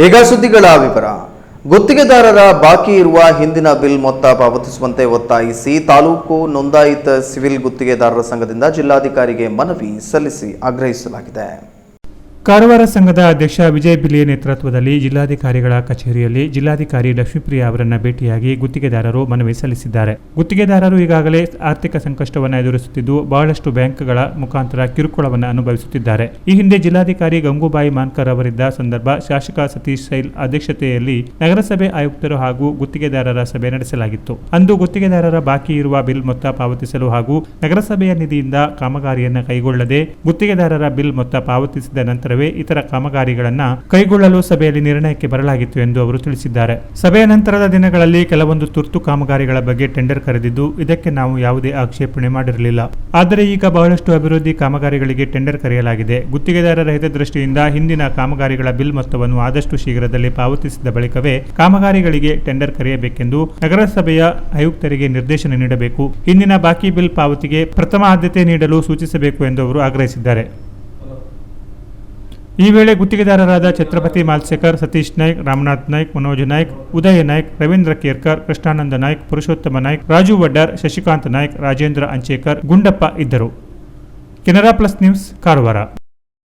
ಈಗ ಸುದ್ದಿಗಳ ವಿವರ. ಗುತ್ತಿಗೆದಾರರ ಬಾಕಿ ಇರುವ ಹಿಂದಿನ ಬಿಲ್ ಮೊತ್ತ ಪಾವತಿಸುವಂತೆ ಒತ್ತಾಯಿಸಿ ತಾಲೂಕು ನೋಂದಾಯಿತ ಸಿವಿಲ್ ಗುತ್ತಿಗೆದಾರರ ಸಂಘದಿಂದ ಜಿಲ್ಲಾಧಿಕಾರಿಗೆ ಮನವಿ ಸಲ್ಲಿಸಿ ಆಗ್ರಹಿಸಲಾಗಿದೆ. ಕಾರವಾರ ಸಂಘದ ಅಧ್ಯಕ್ಷ ವಿಜಯ್ ಬಿಲಿಯ ನೇತೃತ್ವದಲ್ಲಿ ಜಿಲ್ಲಾಧಿಕಾರಿಗಳ ಕಚೇರಿಯಲ್ಲಿ ಜಿಲ್ಲಾಧಿಕಾರಿ ಲಕ್ಷ್ಮೀಪ್ರಿಯಾ ಅವರನ್ನು ಭೇಟಿಯಾಗಿ ಗುತ್ತಿಗೆದಾರರು ಮನವಿ ಸಲ್ಲಿಸಿದ್ದಾರೆ. ಗುತ್ತಿಗೆದಾರರು ಈಗಾಗಲೇ ಆರ್ಥಿಕ ಸಂಕಷ್ಟವನ್ನು ಎದುರಿಸುತ್ತಿದ್ದು ಬಹಳಷ್ಟು ಬ್ಯಾಂಕ್ಗಳ ಮುಖಾಂತರ ಕಿರುಕುಳವನ್ನು ಅನುಭವಿಸುತ್ತಿದ್ದಾರೆ. ಈ ಹಿಂದೆ ಜಿಲ್ಲಾಧಿಕಾರಿ ಗಂಗೂಬಾಯಿ ಮಾನ್ಕರ್ ಅವರಿದ್ದ ಸಂದರ್ಭ ಶಾಸಕ ಸತೀಶ್ ಸೈಲ್ ಅಧ್ಯಕ್ಷತೆಯಲ್ಲಿ ನಗರಸಭೆ ಆಯುಕ್ತರು ಹಾಗೂ ಗುತ್ತಿಗೆದಾರರ ಸಭೆ ನಡೆಸಲಾಗಿತ್ತು. ಅಂದು ಗುತ್ತಿಗೆದಾರರ ಬಾಕಿ ಇರುವ ಬಿಲ್ ಮೊತ್ತ ಪಾವತಿಸಲು ಹಾಗೂ ನಗರಸಭೆಯ ನಿಧಿಯಿಂದ ಕಾಮಗಾರಿಯನ್ನು ಕೈಗೊಳ್ಳದೆ ಗುತ್ತಿಗೆದಾರರ ಬಿಲ್ ಮೊತ್ತ ಪಾವತಿಸಿದ ನಂತರವೇ ಇತರ ಕಾಮಗಾರಿಗಳನ್ನು ಕೈಗೊಳ್ಳಲು ಸಭೆಯಲ್ಲಿ ನಿರ್ಣಯಕ್ಕೆ ಬರಲಾಗಿತ್ತು ಎಂದು ಅವರು ತಿಳಿಸಿದ್ದಾರೆ. ಸಭೆಯ ನಂತರದ ದಿನಗಳಲ್ಲಿ ಕೆಲವೊಂದು ತುರ್ತು ಕಾಮಗಾರಿಗಳ ಬಗ್ಗೆ ಟೆಂಡರ್ ಕರೆದಿದ್ದು, ಇದಕ್ಕೆ ನಾವು ಯಾವುದೇ ಆಕ್ಷೇಪಣೆ ಮಾಡಿರಲಿಲ್ಲ. ಆದರೆ ಈಗ ಬಹಳಷ್ಟು ಅಭಿವೃದ್ಧಿ ಕಾಮಗಾರಿಗಳಿಗೆ ಟೆಂಡರ್ ಕರೆಯಲಾಗಿದೆ. ಗುತ್ತಿಗೆದಾರರ ಹಿತದೃಷ್ಟಿಯಿಂದ ಹಿಂದಿನ ಕಾಮಗಾರಿಗಳ ಬಿಲ್ ಮೊತ್ತವನ್ನು ಆದಷ್ಟು ಶೀಘ್ರದಲ್ಲಿ ಪಾವತಿಸಿದ ಬಳಿಕವೇ ಕಾಮಗಾರಿಗಳಿಗೆ ಟೆಂಡರ್ ಕರೆಯಬೇಕೆಂದು ನಗರಸಭೆಯ ಆಯುಕ್ತರಿಗೆ ನಿರ್ದೇಶನ ನೀಡಬೇಕು. ಹಿಂದಿನ ಬಾಕಿ ಬಿಲ್ ಪಾವತಿಗೆ ಪ್ರಥಮ ಆದ್ಯತೆ ನೀಡಲು ಸೂಚಿಸಬೇಕು ಎಂದು ಅವರು ಆಗ್ರಹಿಸಿದ್ದಾರೆ. ಈ ವೇಳೆ ಗುತ್ತಿಗೆದಾರರಾದ ಛತ್ರಪತಿ ಮಾಲ್ಸೇಕರ್, ಸತೀಶ್ ನಾಯ್ಕ್, ರಾಮನಾಥ್ ನಾಯ್ಕ್, ಮನೋಜ್ ನಾಯ್ಕ್, ಉದಯ ನಾಯ್ಕ್, ರವೀಂದ್ರ ಕೇರ್ಕರ್, ಕೃಷ್ಣಾನಂದ ನಾಯ್ಕ್, ಪುರುಷೋತ್ತಮ ನಾಯ್ಕ್, ರಾಜು ವಡ್ಡರ್, ಶಶಿಕಾಂತ್ ನಾಯ್ಕ್, ರಾಜೇಂದ್ರ ಅಂಚೇಕರ್, ಗುಂಡಪ್ಪ ಇದ್ದರು. Canara plus news, Karwar.